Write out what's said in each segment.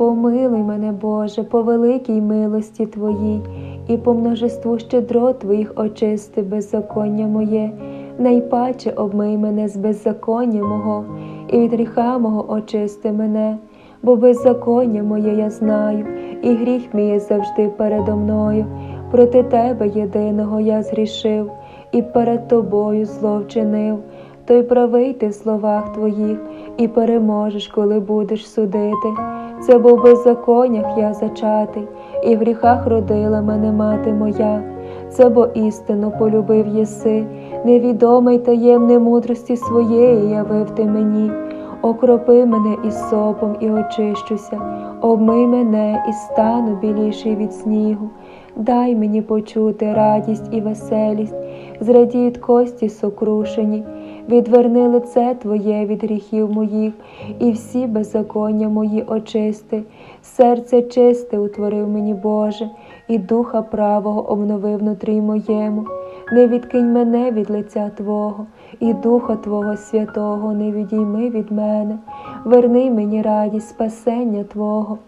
Помилуй мене, Боже, по великій милості Твоїй, і по множеству щедро Твоїх очисти беззаконня моє, найпаче обмий мене з беззаконня мого, і від гріха мого очисти мене, бо беззаконня моє я знаю, і гріх мій є завжди передо мною. Проти Тебе єдиного я згрішив, і перед Тобою зло вчинив. Той правий ти в словах твоїх, і переможеш, коли будеш судити. Це бо в беззаконнях я зачатий, і в гріхах родила мене мати моя. Це бо істину полюбив єси, невідомий таємне мудрості своєї явив ти мені. Окропи мене із сопом і очищуся, обмий мене і стану біліший від снігу. Дай мені почути радість і веселість, зрадіють кості сокрушені, відверни лице Твоє від гріхів моїх, і всі беззаконня мої очисти, серце чисте утворив мені, Боже, і духа правого обновив внутрі моєму. Не відкинь мене від лиця Твого, і Духа Твого Святого не відійми від мене, верни мені радість спасення Твого,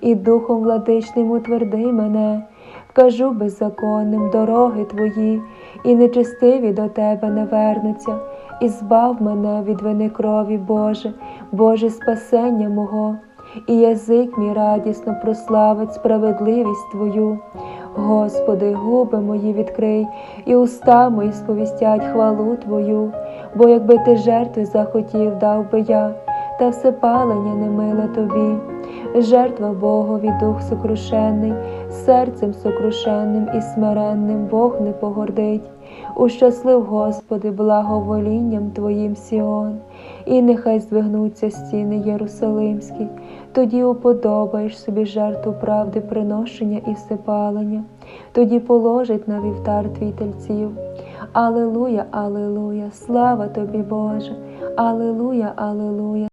і Духом владичним утверди мене, вкажу беззаконним дороги Твої, і нечестиві до Тебе не вернуться, і збав мене від вини крові, Боже, Боже спасення мого, і язик мій радісно прославить справедливість Твою. Господи, губи мої відкрий, і уста мої сповістять хвалу Твою, бо якби ти жертви захотів, дав би я, та все палення не миле тобі. Жертва Богові дух сокрушений, серцем сокрушенним і смиренним Бог не погордить. Ущаслив, Господи, благоволінням Твоїм Сіон, і нехай здвигнуться стіни Єрусалимські, тоді уподобаєш собі жертву правди приношення і всепалення, тоді положить на вівтар твій тельців. Алилуя, Алилуя, слава тобі, Боже, Алилуя, Алилуя.